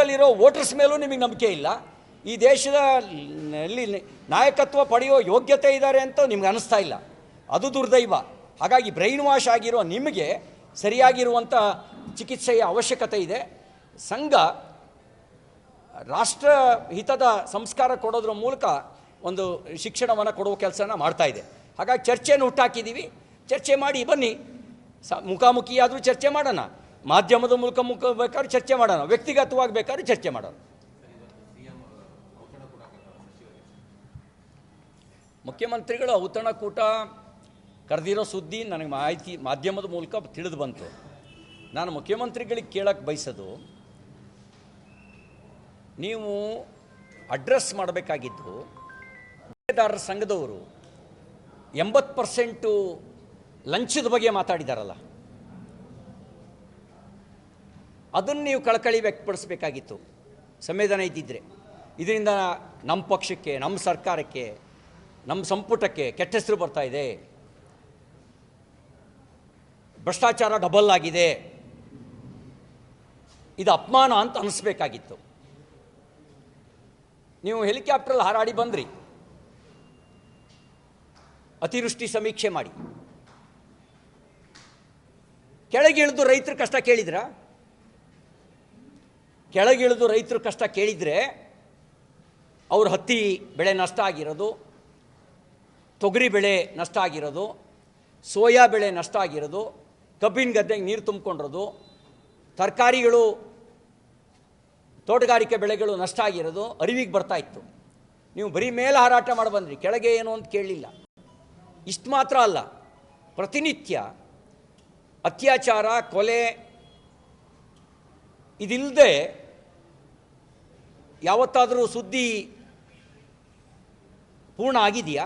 ದೇಶದಲ್ಲಿರೋ voters ಮೇಲೂ ನಿಮಗೆ ನಂಬಿಕೆ ಇಲ್ಲ. ಈ ದೇಶದ ಅಲ್ಲಿ ನಾಯಕತ್ವ ಪಡೆಯೋ ಯೋಗ್ಯತೆ ಇದ್ದಾರೆ ಅಂತ ನಿಮ್ಗೆ ಅನಿಸ್ತಾ ಇಲ್ಲ. ಅದು ದುರ್ದೈವ. ಹಾಗಾಗಿ ಬ್ರೈನ್ ವಾಶ್ ಆಗಿರೋ ನಿಮಗೆ ಸರಿಯಾಗಿರುವಂಥ ಚಿಕಿತ್ಸೆಯ ಅವಶ್ಯಕತೆ ಇದೆ. ಸಂಘ ರಾಷ್ಟ್ರ ಹಿತದ ಸಂಸ್ಕಾರ ಕೊಡೋದ್ರ ಮೂಲಕ ಒಂದು ಶಿಕ್ಷಣವನ್ನು ಕೊಡುವ ಕೆಲಸನ ಮಾಡ್ತಾ ಇದೆ. ಹಾಗಾಗಿ ಚರ್ಚೆಯನ್ನು ಹುಟ್ಟಾಕಿದ್ದೀವಿ ಚರ್ಚೆ ಮಾಡಿ ಬನ್ನಿ. ಸ ಮುಖಾಮುಖಿಯಾದರೂ ಚರ್ಚೆ ಮಾಡೋಣ. ಮಾಧ್ಯಮದ ಮೂಲಕ ಮುಖ ಬೇಕಾದ್ರೆ ಚರ್ಚೆ ಮಾಡೋಣ. ವ್ಯಕ್ತಿಗತವಾಗಿ ಬೇಕಾದ್ರೆ ಚರ್ಚೆ ಮಾಡೋಣ. ಮುಖ್ಯಮಂತ್ರಿಗಳು ಔತಣಕೂಟ ಕರೆದಿರೋ ಸುದ್ದಿ ನನಗೆ ಮಾಹಿತಿ ಮಾಧ್ಯಮದ ಮೂಲಕ ತಿಳಿದು ಬಂತು. ನಾನು ಮುಖ್ಯಮಂತ್ರಿಗಳಿಗೆ ಕೇಳಕ್ಕೆ ಬಯಸೋದು, ನೀವು ಅಡ್ರೆಸ್ ಮಾಡಬೇಕಾಗಿದ್ದು ಗುತ್ತಿಗೆದಾರರ ಸಂಘದವರು ಎಂಬತ್ತು ಪರ್ಸೆಂಟು ಲಂಚದ ಬಗ್ಗೆ ಮಾತಾಡಿದಾರಲ್ಲ. ಅದನ್ನು ನೀವು ಕಳಕಳಿ ವ್ಯಕ್ತಪಡಿಸಬೇಕಾಗಿತ್ತು. ಸಂವೇದನೆ ಇದ್ದಿದ್ದರೆ ಇದರಿಂದ ನಮ್ಮ ಪಕ್ಷಕ್ಕೆ, ನಮ್ಮ ಸರ್ಕಾರಕ್ಕೆ, ನಮ್ಮ ಸಂಪುಟಕ್ಕೆ ಕೆಟ್ಟ ಹೆಸರು ಬರ್ತಾ ಇದೆ. ಭ್ರಷ್ಟಾಚಾರ ಡಬಲ್ ಆಗಿದೆ. ಇದು ಅಪಮಾನ ಅಂತ ಅನಿಸ್ಬೇಕಾಗಿತ್ತು. ನೀವು ಹೆಲಿಕಾಪ್ಟ್ರಲ್ಲಿ ಹಾರಾಡಿ ಬಂದ್ರಿ. ಅತಿವೃಷ್ಟಿ ಸಮೀಕ್ಷೆ ಮಾಡಿ. ಕೆಳಗಿಳಿದು ರೈತರ ಕಷ್ಟ ಕೇಳಿದ್ರ? ಕೆಳಗಿಳಿದು ರೈತರ ಕಷ್ಟ ಕೇಳಿದರೆ ಅವ್ರ ಹತ್ತಿ ಬೆಳೆ ನಷ್ಟ ಆಗಿರೋದು, ತೊಗರಿ ಬೆಳೆ ನಷ್ಟ ಆಗಿರೋದು, ಸೋಯಾ ಬೆಳೆ ನಷ್ಟ ಆಗಿರೋದು, ಕಬ್ಬಿನ ಗದ್ದೆಗೆ ನೀರು ತುಂಬಿಕೊಂಡಿರೋದು, ತರಕಾರಿಗಳು, ತೋಟಗಾರಿಕೆ ಬೆಳೆಗಳು ನಷ್ಟ ಆಗಿರೋದು ಅರಿವಿಗೆ ಬರ್ತಾ ಇತ್ತು. ನೀವು ಬರೀ ಮೇಲೆ ಹಾರಾಟ ಮಾಡಿ ಬಂದ್ರಿ, ಕೆಳಗೆ ಏನು ಅಂತ ಕೇಳಲಿಲ್ಲ. ಇಷ್ಟು ಮಾತ್ರ ಅಲ್ಲ, ಪ್ರತಿನಿತ್ಯ ಅತ್ಯಾಚಾರ, ಕೊಲೆ ಇದಿಲ್ಲದೆ ಯಾವತ್ತಾದರೂ ಸುದ್ದಿ ಪೂರ್ಣ ಆಗಿದೆಯಾ?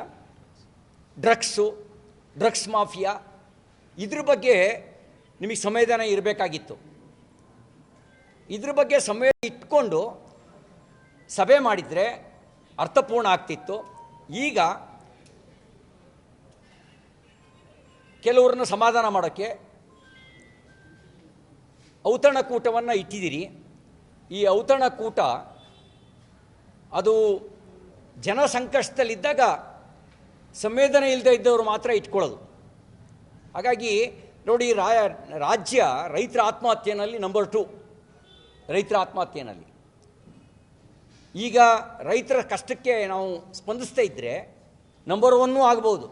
ಡ್ರಗ್ಸು, ಡ್ರಗ್ಸ್ ಮಾಫಿಯಾ, ಇದ್ರ ಬಗ್ಗೆ ನಿಮಗೆ ಸಂವೇದನ ಇರಬೇಕಾಗಿತ್ತು. ಇದ್ರ ಬಗ್ಗೆ ಸಂವೇದನೆ ಇಟ್ಕೊಂಡು ಸಭೆ ಮಾಡಿದರೆ ಅರ್ಥಪೂರ್ಣ ಆಗ್ತಿತ್ತು. ಈಗ ಕೆಲವ್ರನ್ನ ಸಮಾಧಾನ ಮಾಡೋಕ್ಕೆ ಔತಣಕೂಟವನ್ನು ಇಟ್ಟಿದ್ದೀರಿ. ಈ ಔತಣಕೂಟ ಅದು ಜನ ಸಂಕಷ್ಟದಲ್ಲಿದ್ದಾಗ ಸಂವೇದನೆ ಇಲ್ಲದೆ ಇದ್ದವರು ಮಾತ್ರ ಇಟ್ಕೊಳ್ಳೋದು. ಹಾಗಾಗಿ ನೋಡಿ ರಾಜ್ಯ ರೈತರ ಆತ್ಮಹತ್ಯೆಯಲ್ಲಿ ನಂಬರ್ ಟು ರೈತರ ಆತ್ಮಹತ್ಯೆಯಲ್ಲಿ ಈಗ ರೈತರ ಕಷ್ಟಕ್ಕೆ ನಾವು ಸ್ಪಂದಿಸ್ತಾ ಇದ್ದರೆ ನಂಬರ್ ಒನ್ನೂ ಆಗ್ಬೋದು.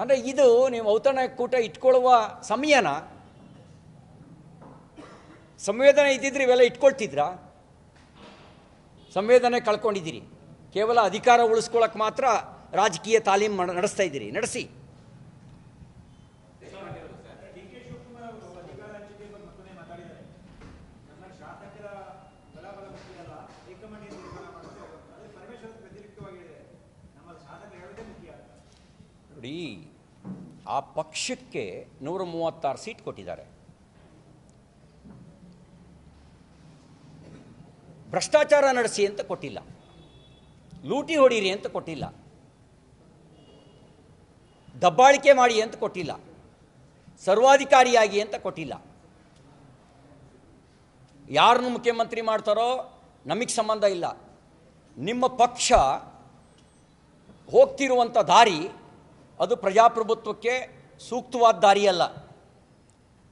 ಅಂದರೆ ಇದು ನೀವು ಔತಣಕೂಟ ಇಟ್ಕೊಳ್ಳುವ ಸಮಯನ, ಸಂವೇದನೆ ಇದ್ದಿದ್ರೆ ಇವೆಲ್ಲ ಇಟ್ಕೊಳ್ತಿದ್ರಾ? ಸಂವೇದನೆ ಕಳ್ಕೊಂಡಿದ್ದೀರಿ. ಕೇವಲ ಅಧಿಕಾರ ಉಳಿಸ್ಕೊಳ್ಳೋಕೆ ಮಾತ್ರ ರಾಜಕೀಯ ತಾಲೀಮ್ ನಡೆಸ್ತಾ ಇದ್ದೀರಿ. ನಡೆಸಿ. ನೋಡಿ, ಆ ಪಕ್ಷಕ್ಕೆ ನೂರ ಮೂವತ್ತಾರು ಸೀಟ್ ಕೊಟ್ಟಿದ್ದಾರೆ. ಭ್ರಷ್ಟಾಚಾರ ನಡೆಸಿ ಅಂತ ಕೊಟ್ಟಿಲ್ಲ. ಲೂಟಿ ಹೊಡೀರಿ ಅಂತ ಕೊಟ್ಟಿಲ್ಲ. ದಬ್ಬಾಳಿಕೆ ಮಾಡಿ ಅಂತ ಕೊಟ್ಟಿಲ್ಲ. ಸರ್ವಾಧಿಕಾರಿಯಾಗಿ ಅಂತ ಕೊಟ್ಟಿಲ್ಲ. ಯಾರನ್ನು ಮುಖ್ಯಮಂತ್ರಿ ಮಾಡ್ತಾರೋ ನಮಗೆ ಸಂಬಂಧ ಇಲ್ಲ. ನಿಮ್ಮ ಪಕ್ಷ ಹೋಗ್ತಿರುವಂಥ ದಾರಿ ಅದು ಪ್ರಜಾಪ್ರಭುತ್ವಕ್ಕೆ ಸೂಕ್ತವಾದ ದಾರಿಯಲ್ಲ.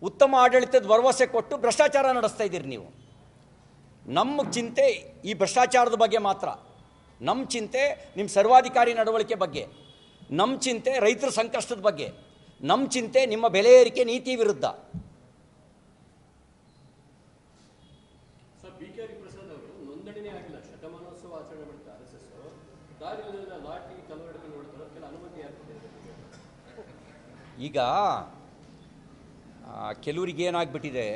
ಉತ್ತಮ ಆಡಳಿತದ ಭರವಸೆ ಕೊಟ್ಟು ಭ್ರಷ್ಟಾಚಾರ ನಡೆಸ್ತಾ ಇದ್ದೀರಿ ನೀವು. ನಮ್ಮ ಚಿಂತೆ ಈ ಭ್ರಷ್ಟಾಚಾರದ ಬಗ್ಗೆ ಮಾತ್ರ. ನಮ್ಮ ಚಿಂತೆ ನಿಮ್ಮ ಸರ್ವಾಧಿಕಾರಿ ನಡವಳಿಕೆ ಬಗ್ಗೆ. ನಮ್ಮ ಚಿಂತೆ ರೈತರ ಸಂಕಷ್ಟದ ಬಗ್ಗೆ. ನಮ್ಮ ಚಿಂತೆ ನಿಮ್ಮ ಬೆಲೆ ಏರಿಕೆ ನೀತಿ ವಿರುದ್ಧ. ಈಗ ಕೆಲವ್ರಿಗೆ ಏನಾಗ್ಬಿಟ್ಟಿದೆ?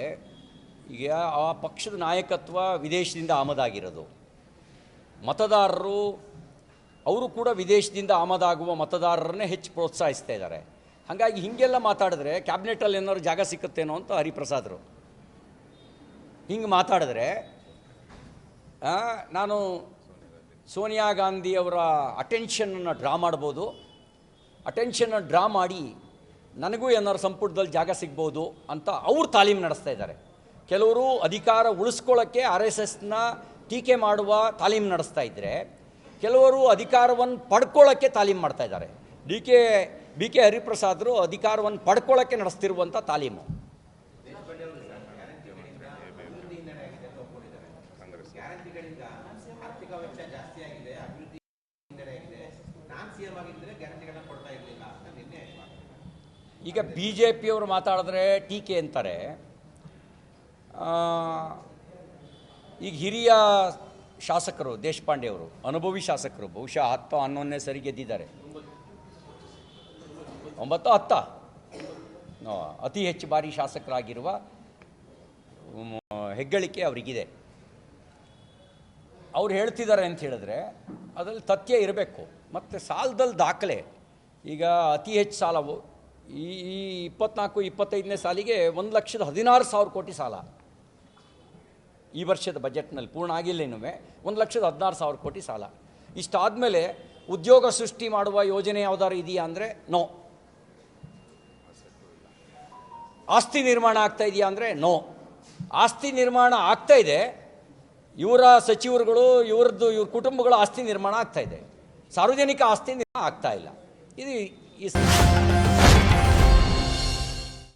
ಈಗ ಆ ಪಕ್ಷದ ನಾಯಕತ್ವ ವಿದೇಶದಿಂದ ಆಮದಾಗಿರೋದು. ಮತದಾರರು, ಅವರು ಕೂಡ ವಿದೇಶದಿಂದ ಆಮದಾಗುವ ಮತದಾರರನ್ನೇ ಹೆಚ್ಚು ಪ್ರೋತ್ಸಾಹಿಸ್ತಾ ಇದ್ದಾರೆ. ಹಾಗಾಗಿ ಹೀಗೆಲ್ಲ ಮಾತಾಡಿದ್ರೆ ಕ್ಯಾಬಿನೆಟಲ್ಲಿ ಏನಾದ್ರು ಜಾಗ ಸಿಕ್ಕುತ್ತೇನೋ ಅಂತ ಹರಿಪ್ರಸಾದರು. ಹಿಂಗೆ ಮಾತಾಡಿದ್ರೆ ನಾನು ಸೋನಿಯಾ ಗಾಂಧಿ ಅವರ ಅಟೆನ್ಷನನ್ನು ಡ್ರಾ ಮಾಡ್ಬೋದು. ಅಟೆನ್ಷನ್ನ ಡ್ರಾ ಮಾಡಿ ನನಗೂ ಏನಾದ್ರು ಸಂಪುಟದಲ್ಲಿ ಜಾಗ ಸಿಗ್ಬೋದು ಅಂತ ಅವ್ರು ತಾಲೀಮು ನಡೆಸ್ತಾ ಇದ್ದಾರೆ. ಕೆಲವರು ಅಧಿಕಾರ ಉಳಿಸ್ಕೊಳ್ಳೋಕ್ಕೆ ಆರ್ ಎಸ್ ಎಸ್ನ ಟೀಕೆ ಮಾಡುವ ತಾಲೀಮು ನಡೆಸ್ತಾ ಇದ್ದರೆ ಕೆಲವರು ಅಧಿಕಾರವನ್ನು ಪಡ್ಕೊಳ್ಳೋಕ್ಕೆ ತಾಲೀಮ್ ಮಾಡ್ತಾ ಇದ್ದಾರೆ. ಡಿ ಕೆ, ಬಿ ಕೆ ಹರಿಪ್ರಸಾದರು ಅಧಿಕಾರವನ್ನು ಪಡ್ಕೊಳ್ಳೋಕ್ಕೆ ನಡೆಸ್ತಿರುವಂಥ ತಾಲೀಮು. ಈಗ ಬಿ ಜೆ ಪಿಯವರು ಮಾತಾಡಿದ್ರೆ ಟೀಕೆ ಅಂತಾರೆ. ಈಗ ಹಿರಿಯ ಶಾಸಕರು ದೇಶಪಾಂಡೆ ಅವರು ಅನುಭವಿ ಶಾಸಕರು, ಬಹುಶಃ ಹತ್ತು ಹನ್ನೊಂದನೇ ಸರಿ ಗೆದ್ದಿದ್ದಾರೆ. ಒಂಬತ್ತು ಹತ್ತ? ಅತಿ ಹೆಚ್ಚು ಬಾರಿ ಶಾಸಕರಾಗಿರುವ ಹೆಗ್ಗಳಿಕೆ ಅವರಿಗಿದೆ. ಅವ್ರು ಹೇಳ್ತಿದ್ದಾರೆ ಅಂತ ಹೇಳಿದ್ರೆ, ಅದರಲ್ಲಿ ತಥ್ಯ ಇರಬೇಕು. ಮತ್ತು ಸಾಲದಲ್ಲಿ ದಾಖಲೆ. ಈಗ ಅತಿ ಹೆಚ್ಚು ಸಾಲವು ಈ ಇಪ್ಪತ್ನಾಲ್ಕು, ಇಪ್ಪತ್ತೈದನೇ ಸಾಲಿಗೆ ಒಂದು ಲಕ್ಷದ ಹದಿನಾರು ಸಾವಿರ ಕೋಟಿ ಸಾಲ. ಈ ವರ್ಷದ ಬಜೆಟ್ನಲ್ಲಿ ಪೂರ್ಣ ಆಗಿಲ್ಲ ಇನ್ನೂ ಒಂದು ಲಕ್ಷದ ಹದಿನಾರು ಸಾವಿರ ಕೋಟಿ ಸಾಲ. ಇಷ್ಟಾದಮೇಲೆ ಉದ್ಯೋಗ ಸೃಷ್ಟಿ ಮಾಡುವ ಯೋಜನೆ ಯಾವ್ದಾದ್ರು ಇದೆಯಾ ಅಂದರೆ ನೋ. ಆಸ್ತಿ ನಿರ್ಮಾಣ ಆಗ್ತಾ ಇದೆಯಾ ಅಂದರೆ ನೋ. ಆಸ್ತಿ ನಿರ್ಮಾಣ ಆಗ್ತಾ ಇದೆ. ಇವರ ಸಚಿವರುಗಳು, ಇವ್ರದ್ದು ಇವ್ರ ಕುಟುಂಬಗಳ ಆಸ್ತಿ ನಿರ್ಮಾಣ ಆಗ್ತಾ ಇದೆ. ಸಾರ್ವಜನಿಕ ಆಸ್ತಿ ನಿರ್ಮಾಣ ಆಗ್ತಾ ಇಲ್ಲ. ಇದು ಈ